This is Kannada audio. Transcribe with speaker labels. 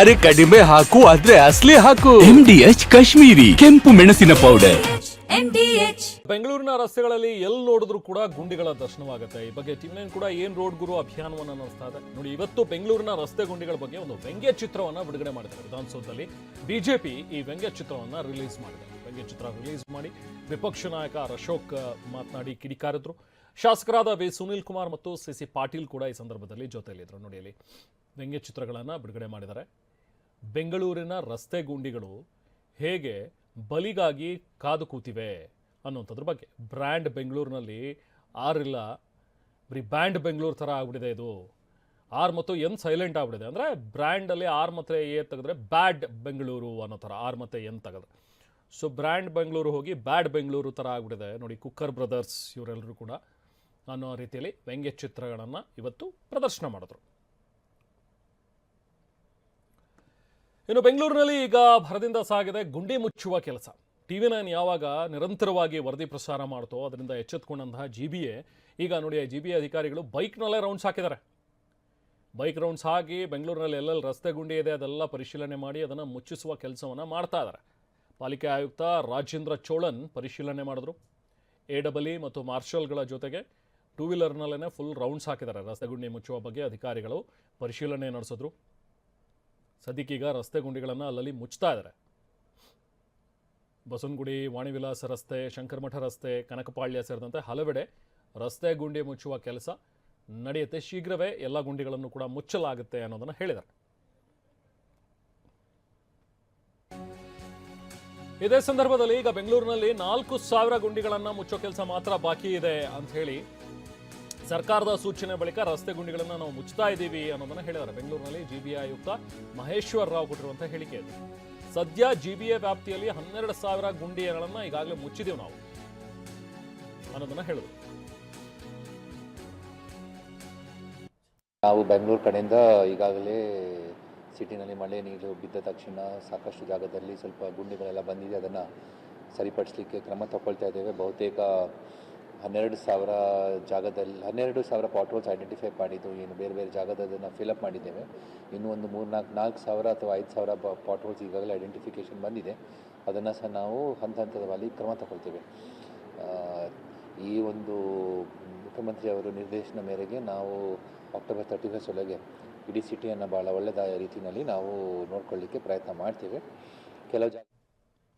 Speaker 1: ಅರೆ ಕಡಿಮೆ ಹಾಕು ಆದ್ರೆ ಅಸ್ಲಿ ಹಾಕು.
Speaker 2: ಎಂಡಿಎಚ್ ಕಾಶ್ಮೀರಿ ಕೆಂಪು ಮೆಣಸಿನ ಪೌಡರ್
Speaker 3: ಬೆಂಗಳೂರಿನ ರಸ್ತೆಗಳಲ್ಲಿ ಎಲ್ಲಿ ನೋಡಿದ್ರು ಕೂಡ ಗುಂಡಿಗಳ ದರ್ಶನವಾಗುತ್ತೆ. ಈ ಬಗ್ಗೆ ಟಿವಿ ನೈನ್ ಕೂಡ ಏನ್ ರೋಡ್ ಗುರು ಅಭಿಯಾನವನ್ನ ನಡೆಸ್ತಾ ಇದೆ. ನೋಡಿ ಇವತ್ತು ಬೆಂಗಳೂರಿನ ರಸ್ತೆ ಗುಂಡಿಗಳ ಬಗ್ಗೆ ಒಂದು ವ್ಯಂಗ್ಯ ಚಿತ್ರವನ್ನ ಬಿಡುಗಡೆ ಮಾಡಿದೆ ವಿಧಾನಸೌಧದಲ್ಲಿ ಬಿಜೆಪಿ ಈ ವ್ಯಂಗ್ಯ ಚಿತ್ರವನ್ನ ರಿಲೀಸ್ ಮಾಡಿದೆ. ವ್ಯಂಗ್ಯ ಚಿತ್ರ ರಿಲೀಸ್ ಮಾಡಿ ವಿಪಕ್ಷ ನಾಯಕ ಅಶೋಕ್ ಮಾತನಾಡಿ ಕಿಡಿಕಾರಿದ್ರು. ಶಾಸಕರಾದ ವಿ. ಸುನೀಲ್ ಕುಮಾರ್ ಮತ್ತು ಸಿ. ಸಿ. ಪಾಟೀಲ್ ಕೂಡ ಈ ಸಂದರ್ಭದಲ್ಲಿ ಜೊತೆಯಲ್ಲಿದ್ದರು. ನೋಡಿ ಅಲ್ಲಿ ವ್ಯಂಗ್ಯ ಚಿತ್ರಗಳನ್ನು ಬಿಡುಗಡೆ ಮಾಡಿದ್ದಾರೆ. ಬೆಂಗಳೂರಿನ ರಸ್ತೆ ಗುಂಡಿಗಳು ಹೇಗೆ ಬಲಿಗಾಗಿ ಕಾದು ಕೂತಿವೆ ಅನ್ನುವಂಥದ್ರ ಬಗ್ಗೆ. ಬ್ರ್ಯಾಂಡ್ ಬೆಂಗಳೂರಿನಲ್ಲಿ ಆರಿಲ್ಲ ಬರೀ ಬ್ಯಾಂಡ್ ಬೆಂಗಳೂರು ಥರ ಆಗ್ಬಿಟ್ಟಿದೆ ಇದು. ಆರ್ ಮತ್ತು ಎನ್ ಸೈಲೆಂಟ್ ಆಗ್ಬಿಟ್ಟಿದೆ. ಅಂದರೆ ಬ್ರ್ಯಾಂಡಲ್ಲಿ ಆರ್ ಮತ್ತು ಎ ತೆಗೆದ್ರೆ ಬ್ಯಾಡ್ ಬೆಂಗಳೂರು ಅನ್ನೋ ಥರ, ಆರ್ ಮತ್ತು ಎನ್ ತೆಗೆದ್ರೆ. ಸೊ ಬ್ರ್ಯಾಂಡ್ ಬೆಂಗಳೂರು ಹೋಗಿ ಬ್ಯಾಡ್ ಬೆಂಗಳೂರು ಥರ ಆಗ್ಬಿಟ್ಟಿದೆ. ನೋಡಿ ಕುಕ್ಕರ್ ಬ್ರದರ್ಸ್ ಇವರೆಲ್ಲರೂ ಕೂಡ. ಅನ್ನೋ ರೀತಿಯಲ್ಲಿ ವ್ಯಂಗ್ಯ ಚಿತ್ರಗಳನ್ನು ಇವತ್ತು ಪ್ರದರ್ಶನ ಮಾಡಿದ್ರು. ಇನ್ನು ಬೆಂಗಳೂರಿನಲ್ಲಿ ಈಗ ಭರದಿಂದ ಸಾಗಿದೆ ಗುಂಡಿ ಮುಚ್ಚುವ ಕೆಲಸ. ಟಿ ವಿ ನೈನ್ ಯಾವಾಗ ನಿರಂತರವಾಗಿ ವರದಿ ಪ್ರಸಾರ ಮಾಡ್ತೋ ಅದರಿಂದ ಎಚ್ಚೆತ್ಕೊಂಡಂತಹ ಜಿ ಬಿ ಎ ಈಗ ನೋಡಿ ಜಿ ಬಿ ಎ ಅಧಿಕಾರಿಗಳು ಬೈಕ್ನಲ್ಲೇ ರೌಂಡ್ಸ್ ಹಾಕಿದ್ದಾರೆ. ಬೈಕ್ ರೌಂಡ್ಸ್ ಹಾಕಿ ಬೆಂಗಳೂರಿನಲ್ಲಿ ಎಲ್ಲೆಲ್ಲಿ ರಸ್ತೆ ಗುಂಡಿ ಇದೆ ಅದೆಲ್ಲ ಪರಿಶೀಲನೆ ಮಾಡಿ ಅದನ್ನು ಮುಚ್ಚಿಸುವ ಕೆಲಸವನ್ನು ಮಾಡ್ತಾ ಇದ್ದಾರೆ. ಪಾಲಿಕೆ ಆಯುಕ್ತ ರಾಜೇಂದ್ರ ಚೋಳನ್ ಪರಿಶೀಲನೆ ಮಾಡಿದ್ರು. ಎ ಡಬಲ್ ಇ ಮತ್ತು ಮಾರ್ಷಲ್ಗಳ ಜೊತೆಗೆ ಟೂ ವೀಲರ್ನಲ್ಲೇ ಫುಲ್ ರೌಂಡ್ಸ್ ಹಾಕಿದ್ದಾರೆ. ರಸ್ತೆ ಗುಂಡಿ ಮುಚ್ಚುವ ಬಗ್ಗೆ ಅಧಿಕಾರಿಗಳು ಪರಿಶೀಲನೆ ನಡೆಸಿದ್ರು. ಸದ್ಯಕ್ಕೀಗ ರಸ್ತೆ ಗುಂಡಿಗಳನ್ನು ಅಲ್ಲಲ್ಲಿ ಮುಚ್ತಾ ಇದ್ದಾರೆ. ಬಸವನಗುಡಿ, ವಾಣಿವಿಲಾಸ ರಸ್ತೆ, ಶಂಕರಮಠ ರಸ್ತೆ, ಕನಕಪಾಳ್ಯ ಸೇರಿದಂತೆ ಹಲವೆಡೆ ರಸ್ತೆ ಗುಂಡಿ ಮುಚ್ಚುವ ಕೆಲಸ ನಡೆಯುತ್ತೆ. ಶೀಘ್ರವೇ ಎಲ್ಲ ಗುಂಡಿಗಳನ್ನು ಕೂಡ ಮುಚ್ಚಲಾಗುತ್ತೆ ಅನ್ನೋದನ್ನು ಹೇಳಿದ್ದಾರೆ. ಇದೇ ಸಂದರ್ಭದಲ್ಲಿ ಈಗ ಬೆಂಗಳೂರಿನಲ್ಲಿ ನಾಲ್ಕು ಸಾವಿರ ಗುಂಡಿಗಳನ್ನು ಮುಚ್ಚೋ ಕೆಲಸ ಮಾತ್ರ ಬಾಕಿ ಇದೆ ಅಂತ ಹೇಳಿ ಸರ್ಕಾರದ ಸೂಚನೆ ಬಳಿಕ ರಸ್ತೆ ಗುಂಡಿಗಳನ್ನು ನಾವು ಮುಚ್ತಾ ಇದ್ದೀವಿ ಅನ್ನೋದನ್ನ ಹೇಳಿದ್ದಾರೆ. ಬೆಂಗಳೂರಿನಲ್ಲಿ ಜಿಬಿಐ ಆಯುಕ್ತ ಮಹೇಶ್ವರ್ ರಾವ್ ಕೊಟ್ಟಿರುವಂತಹ ಹೇಳಿಕೆ ಇದೆ. ಸದ್ಯ ಜಿಬಿಎ ವ್ಯಾಪ್ತಿಯಲ್ಲಿ ಹನ್ನೆರಡು ಸಾವಿರ ಗುಂಡಿಗಳನ್ನು ಈಗಾಗಲೇ ಮುಚ್ಚಿದೀವಿ ನಾವು ಅನ್ನೋದನ್ನ ಹೇಳಿದ್ರು.
Speaker 4: ನಾವು ಬೆಂಗಳೂರು ಕಡೆಯಿಂದ ಈಗಾಗಲೇ ಸಿಟಿನಲ್ಲಿ ಮಳೆ, ನೀರು ಬಿದ್ದ ತಕ್ಷಣ ಸಾಕಷ್ಟು ಜಾಗದಲ್ಲಿ ಸ್ವಲ್ಪ ಗುಂಡಿಗಳೆಲ್ಲ ಬಂದಿದೆ. ಅದನ್ನು ಸರಿಪಡಿಸಲಿಕ್ಕೆ ಕ್ರಮ ತಗೊಳ್ತಾ ಇದ್ದೇವೆ. ಬಹುತೇಕ ಹನ್ನೆರಡು ಸಾವಿರ ಜಾಗದಲ್ಲಿ, ಹನ್ನೆರಡು ಸಾವಿರ ಪಾಟ್ರೋಲ್ಸ್ ಐಡೆಂಟಿಫೈ ಮಾಡಿದ್ದು ಏನು ಬೇರೆ ಬೇರೆ ಜಾಗದ ಅದನ್ನು ಫಿಲಪ್ ಮಾಡಿದ್ದೇವೆ. ಇನ್ನೂ ಒಂದು ಮೂರು ನಾಲ್ಕು ನಾಲ್ಕು ಸಾವಿರ ಅಥವಾ ಐದು ಸಾವಿರ ಪಾಟ್ರೋಲ್ಸ್ ಈಗಾಗಲೇ ಐಡೆಂಟಿಫಿಕೇಷನ್ ಬಂದಿದೆ. ಅದನ್ನು ಸಹ ನಾವು ಹಂತ ಹಂತದವಾಗಿ ಕ್ರಮ ತಗೊಳ್ತೇವೆ. ಈ ಒಂದು ಮುಖ್ಯಮಂತ್ರಿ ಅವರು ನಿರ್ದೇಶನ ಮೇರೆಗೆ ನಾವು ಅಕ್ಟೋಬರ್ ತರ್ಟಿ ಫಸ್ಟ್ ಒಳಗೆ ಇಡೀ ಸಿಟಿಯನ್ನು ಭಾಳ ಒಳ್ಳೆಯದಾದ ರೀತಿಯಲ್ಲಿ ನಾವು ನೋಡ್ಕೊಳ್ಳಿಕ್ಕೆ ಪ್ರಯತ್ನ ಮಾಡ್ತೇವೆ. ಕೆಲವು ಜಾಗ